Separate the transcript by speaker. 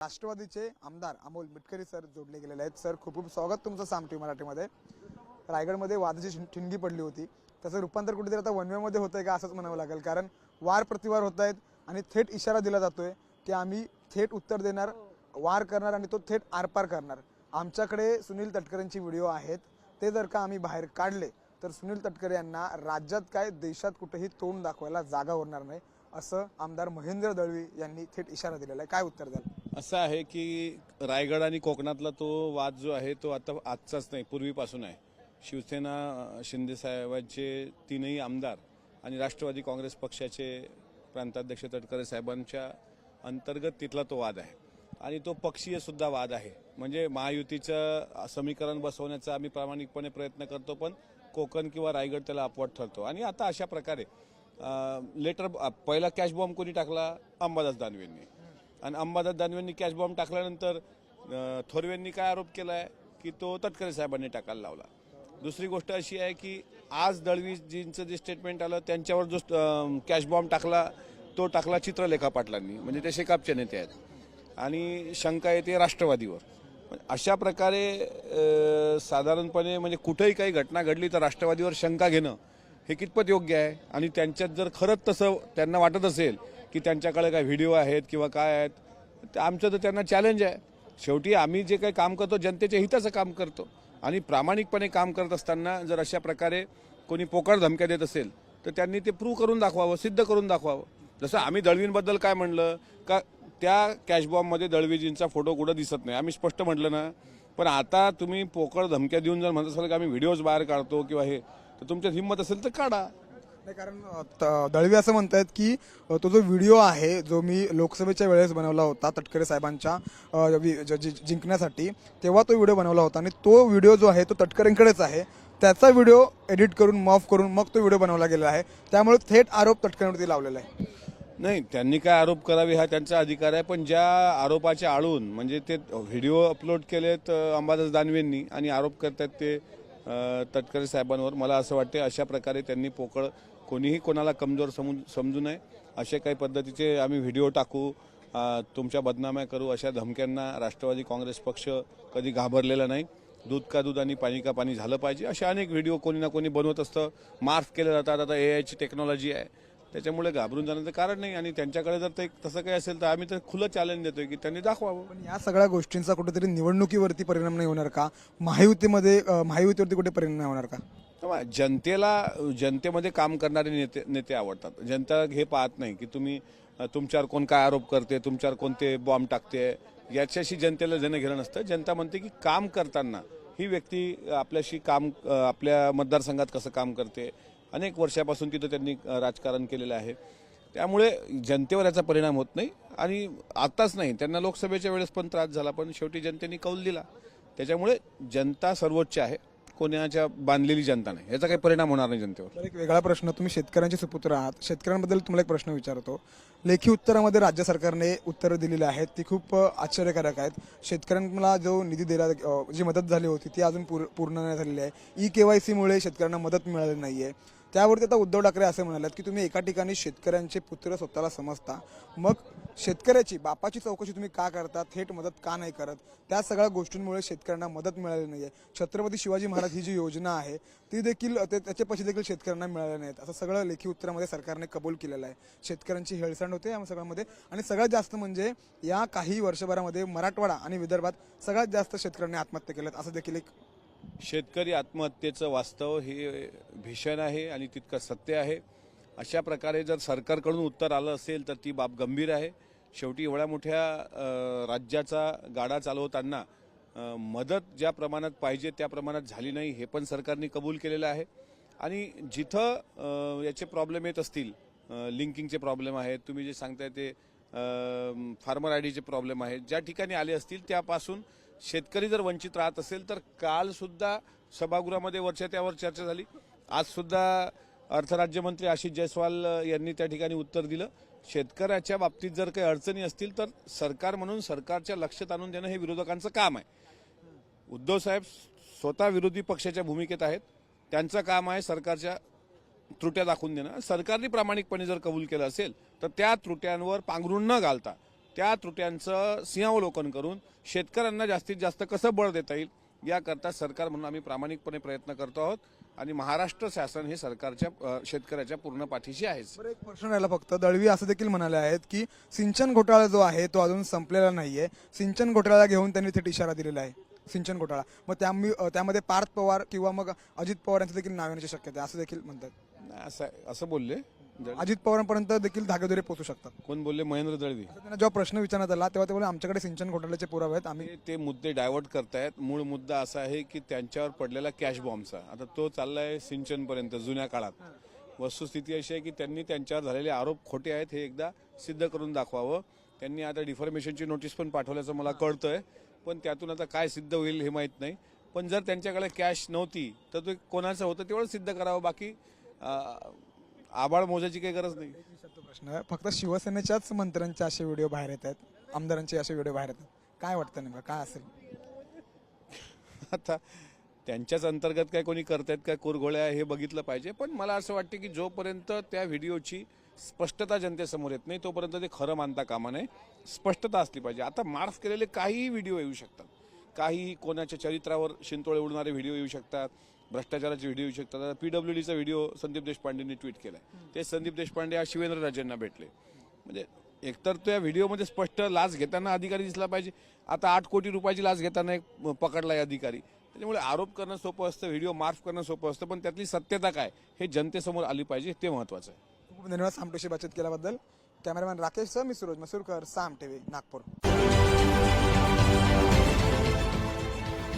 Speaker 1: राष्ट्रवादीचे आमदार अमोल मिटकरी सर जोडले गेलेले आहेत. सर खूप खूप स्वागत तुमचं सामटी मराठीमध्ये. रायगडमध्ये वादाची ठिणगी पडली होती. त्याचं रूपांतर कुठेतरी आता वनवेमध्ये होतंय का असंच म्हणावं लागेल. कारण वार प्रतिवार होत आहेत आणि थेट इशारा दिला जातोय की आम्ही थेट उत्तर देणार वार करणार आणि तो थेट आरपार करणार. आमच्याकडे सुनील तटकरेंची व्हिडिओ आहेत. ते जर का आम्ही बाहेर काढले तर सुनील तटकरे यांना राज्यात काय देशात कुठेही तोंड दाखवायला जागा उरणार नाही असं आमदार महेंद्र दळवी यांनी थेट इशारा दिलेला आहे. काय उत्तर द्याल?
Speaker 2: असं आहे की रायगड आणि कोकणातला तो वाद जो आहे तो आता आजचाच नाही पूर्वीपासून आहे. शिवसेना शिंदेसाहेबांचे तीनही आमदार आणि राष्ट्रवादी काँग्रेस पक्षाचे प्रांताध्यक्ष तटकरे साहेबांच्या अंतर्गत तिथला तो वाद आहे. आणि तो पक्षीय सुद्धा वाद आहे. म्हणजे महायुतीचं समीकरण बसवण्याचा आम्ही प्रामाणिकपणे प्रयत्न करतो पण कोकण किंवा रायगड त्याला अपवाद ठरतो. आणि आता अशा प्रकारे लेटर पहिला कॅश बॉम्ब कोणी टाकला? अंबादास दानवेंनी. आणि अंबादास दानवेंनी कॅश बॉम्ब टाकल्यानंतर थोरवेंनी काय आरोप केला आहे की तो तटकरे साहेबांनी टाकायला लावला? दुसरी गोष्ट अशी आहे की आज दळवीजींचं जे स्टेटमेंट आलं त्यांच्यावर जो कॅश बॉम्ब टाकला तो टाकला चित्रलेखा पाटलांनी म्हणजे ते शेकापचे नेते आहेत. आणि शंका येते राष्ट्रवादीवर. अशा प्रकारे साधारणपणे म्हणजे कुठेही काही घटना घडली तर राष्ट्रवादीवर शंका घेणं हे कितपत योग्य आहे? आणि त्यांच्यात जर खरंच तसं त्यांना वाटत असेल की त्यांच्याकडे काय व्हिडिओ आहेत किंवा काय आहेत आमचं तर त्यांना चॅलेंज आहे. शेवटी आम्ही जे काही काम करतो जनतेच्या हिताचं काम करतो. आणि प्रामाणिकपणे काम करत असताना जर अशा प्रकारे कोणी पोकळ धमक्या देत असेल तर त्यांनी ते प्रूव्ह करून दाखवावं सिद्ध करून दाखवावं. जसं आम्ही दळवींबद्दल काय म्हणलं का त्या कॅशबॉम्बमध्ये दळवीजींचा फोटो कुठं दिसत नाही. आम्ही स्पष्ट म्हटलं ना पण आता तुम्ही पोकळ धमक्या देऊन जर म्हणत असाल की आम्ही व्हिडिओज बाहेर काढतो किंवा हे तर तुमच्यात हिंमत असेल तर काढा.
Speaker 1: नाही कारण त- दळवी असं म्हणतायत की तो जो व्हिडिओ आहे जो मी लोकसभेच्या वेळेस बनवला होता तटकरे साहेबांच्या ज- जि- जिंकण्यासाठी तेव्हा तो व्हिडिओ बनवला होता. आणि तो व्हिडिओ जो आहे तो तटकरेंकडेच आहे. त्याचा व्हिडिओ एडिट करून मॉफ करून मग तो व्हिडिओ बनवला गेला आहे. त्यामुळे थेट आरोप तटकरेंवरती लावलेला आहे.
Speaker 2: नाही त्यांनी काय आरोप करावे हा त्यांचा अधिकार आहे. पण ज्या आरोपाच्या आळून म्हणजे ते व्हिडिओ अपलोड केलेत अंबादास दानवेंनी आणि आरोप करतात ते तटकरे साहेबांवर. मला असं वाटते अशा प्रकारे त्यांनी पोकळ कोणीही कोणाला कमजोर समजू समजू नये. असे काही पद्धतीचे आम्ही व्हिडिओ टाकू तुमच्या बदनाम्या करू अशा धमक्यांना राष्ट्रवादी काँग्रेस पक्ष कधी घाबरलेला नाही. दूध का दूध आणि पाणी का पाणी झालं पाहिजे. असे अनेक व्हिडिओ कोणी ना कोणी बनवत असतं. मार्फ केले जातात. आता ए आयची टेक्नॉलॉजी आहे. त्याच्यामुळे घाबरून जाण्याचं कारण नाही आणि त्यांच्याकडे जर ते तसं काही असेल तर आम्ही तर खुलं चॅलेंज देतोय की त्यांनी दाखवावं.
Speaker 1: पण या सगळ्या गोष्टींचा कुठेतरी निवडणुकीवरती परिणाम नाही होणार का? महायुतीमध्ये महायुतीवरती कुठे परिणाम नाही होणार का?
Speaker 2: जनतेला जनतेमध्ये काम करणारे नेते नेते आवडतात. जनता हे पाहत नाही की तुम्ही तुमच्यावर कोण काय आरोप करते तुमच्यावर कोणते बॉम्ब टाकते. याच्याशी जनतेला देणं घेणं नसतं. जनता म्हणते की काम करताना ही व्यक्ती आपल्याशी काम आपल्या मतदारसंघात कसं काम करते अनेक वर्षापासून तिथं त्यांनी राजकारण केलेलं आहे. त्यामुळे जनतेवर याचा परिणाम होत नाही आणि आताच नाही त्यांना लोकसभेच्या वेळेस पण त्रास झाला पण शेवटी जनतेने कौल दिला. त्याच्यामुळे जनता सर्वोच्च आहे कोणाच्या बांधलेली जनता नाही याचा काही परिणाम होणार नाही जनतेवर.
Speaker 1: एक वेगळा प्रश्न तुम्ही शेतकऱ्यांचे सुपुत्र आहात शेतकऱ्यांबद्दल तुम्हाला एक प्रश्न विचारतो. लेखी उत्तरामध्ये राज्य सरकारने उत्तरं दिलेली आहेत ती खूप आश्चर्यकारक आहेत. शेतकऱ्यांना जो निधी दिला जी मदत झाली होती ती अजून पूर्ण नाही झालेली आहे. ई के वाय सीमुळे शेतकऱ्यांना मदत मिळाली नाही आहे त्यावरती आता उद्धव ठाकरे असं म्हणाल्यात की तुम्ही एका ठिकाणी शेतकऱ्यांचे पुत्र स्वतःला समजता. मग शेतकऱ्याची बापाची चौकशी तुम्ही का करता थेट मदत का नाही करत? त्या सगळ्या गोष्टींमुळे शेतकऱ्यांना मदत मिळाली नाही आहे छत्रपती शिवाजी महाराज ही जी योजना आहे ती देखील ते- त्याचे पैसे देखील शेतकऱ्यांना मिळाले नाहीत. असं सगळं लेखी उत्तरामध्ये सरकारने कबूल केलेलं आहे. शेतकऱ्यांची हेळसांड होते या सगळ्यामध्ये. आणि सगळ्यात जास्त म्हणजे या काही वर्षभरामध्ये मराठवाडा आणि विदर्भात सगळ्यात जास्त शेतकऱ्यांनी आत्महत्या केल्यात असं देखील एक
Speaker 2: शेतकरी आत्महत्येचं वास्तव हे भीषण आहे आणि तितकं सत्य आहे. अशा प्रकारे जर सरकारकडून उत्तर आलं असेल तर ती बाब गंभीर आहे. शेवटी एवढ्या मोठ्या राज्याचा गाडा चालवताना मदत ज्या प्रमाणात पाहिजे त्या प्रमाणात झाली नाही हे पण सरकारने कबूल केलेलं आहे. आणि जिथं याचे प्रॉब्लेम येत असतील लिंकिंगचे प्रॉब्लेम आहेत तुम्ही जे सांगताय ते फार्मर आय डीचे प्रॉब्लेम आहेत ज्या ठिकाणी आले असतील त्यापासून शेतकरी जर वंचित राहत असेल तर काल सुद्धा सभागृहामध्ये वरच्या त्यावर चर्चा झाली. आज सुद्धा अर्थराज्यमंत्री आशिष जयस्वाल यांनी त्या ठिकाणी उत्तर दिलं. शेतकऱ्याच्या बाबतीत जर काही अडचणी असतील तर सरकार म्हणून सरकारच्या लक्षात आणून देणं हे विरोधकांचं काम आहे. उद्धव साहेब स्वतः विरोधी पक्षाच्या भूमिकेत आहेत. त्यांचं काम आहे सरकारच्या त्रुट्या दाखवून देणं. सरकारने प्रामाणिकपणे जर कबूल केलं असेल तर त्या त्रुट्यांवर पांघरून न घालता त्या त्रुट्यांचं सिंहावलोकन करून शेतकऱ्यांना जास्तीत जास्त कसं बळ देता येईल याकरता सरकार म्हणून आम्ही प्रामाणिकपणे प्रयत्न करतो आहोत आणि महाराष्ट्र शासन हे सरकारच्या शेतकऱ्याच्या पूर्ण पाठीशी आहेच.
Speaker 1: बरं एक प्रश्न राहिला फक्त. दळवी असं देखील म्हणाले आहेत की सिंचन घोटाळा जो आहे तो अजून संपलेला नाहीये. सिंचन घोटाळा घेऊन त्यांनी थेट इशारा दिलेला आहे. सिंचन घोटाळा. मग अं, त्यामध्ये पार्थ पवार किंवा मग अजित पवार यांचं देखील नाव येण्याची शक्यता आहे असं देखील म्हणतात.
Speaker 2: नाही, असं असं बोलले.
Speaker 1: अजित पवारांपर्यंत देखील धागेदोरे पोहोचू शकतात.
Speaker 2: कोण बोलले? महेंद्र दळवी.
Speaker 1: त्यांना जेव्हा प्रश्न विचारण्यात आला तेव्हा ते बोलले आमच्याकडे सिंचन घोटाळ्याचे पुरावे आहेत आम्ही
Speaker 2: ते- ते मुद्दे डायव्हर्ट करतायत. मूळ मुद्दा असा आहे की त्यांच्यावर पडलेला कॅश बॉम्बचा आता तो चाललाय सिंचनपर्यंत जुन्या काळात. वस्तुस्थिती अशी आहे की त्यांनी त्यांच्यावर झालेले आरोप खोटे आहेत हे एकदा सिद्ध करून दाखवावं. त्यांनी आता डिफॉर्मेशनची नोटीस पण पाठवल्याचं मला कळतंय. पण त्यातून आता काय सिद्ध होईल हे माहीत नाही. पण जर त्यांच्याकडे कॅश नव्हती तर ते कोणाचं होतं तेवढं सिद्ध करावं. बाकी अं, आबाळ मोजायची काही गरज नाही.
Speaker 1: प्रश्न. आहे. फक्त शिवसेनेच्याच मंत्र्यांचे असे व्हिडिओ बाहेर येत आहेत. आमदारांचे असे व्हिडिओ बाहेर येतात काय वाटतं नेमकं? काय असेल?
Speaker 2: आता त्यांच्याच अंतर्गत काय कोणी करतायत काय कुरघोड्या हे बघितलं पाहिजे. पण मला असं वाटतं की जोपर्यंत त्या व्हिडिओची स्पष्टता जनतेसमोर येत नाही तोपर्यंत ते खरं मानता कामा नये. स्पष्टता असली पाहिजे. आता मार्फ केलेले काहीही व्हिडिओ येऊ शकतात. काहीही कोणाच्या चरित्रावर शिंतोळे उडणारे व्हिडिओ येऊ शकतात. भ्रष्टाचाराचे व्हिडिओ येऊ शकतात. आता पीडब्ल्यू डीचा व्हिडिओ संदीप देशपांडेंनी ट्विट केलाय ते संदीप देशपांडे आज शिवेंद्र राजेंना भेटले. म्हणजे एकतर त्या व्हिडिओमध्ये स्पष्ट लाच घेताना अधिकारी दिसला पाहिजे. आता आठ कोटी रुपयाची लाच घेताना एक पकडला आहे अधिकारी. त्याच्यामुळे आरोप करणं सोपं असतं व्हिडिओ मार्फ करणं सोपं असतं पण त्यातली सत्यता काय हे जनतेसमोर आली पाहिजे ते महत्वाचं आहे.
Speaker 1: खूप धन्यवाद सामटेशी बातचीत केल्याबद्दल. कॅमेरामॅन राकेश सर मी सूरज मसूरकर साम टीव्ही नागपूर.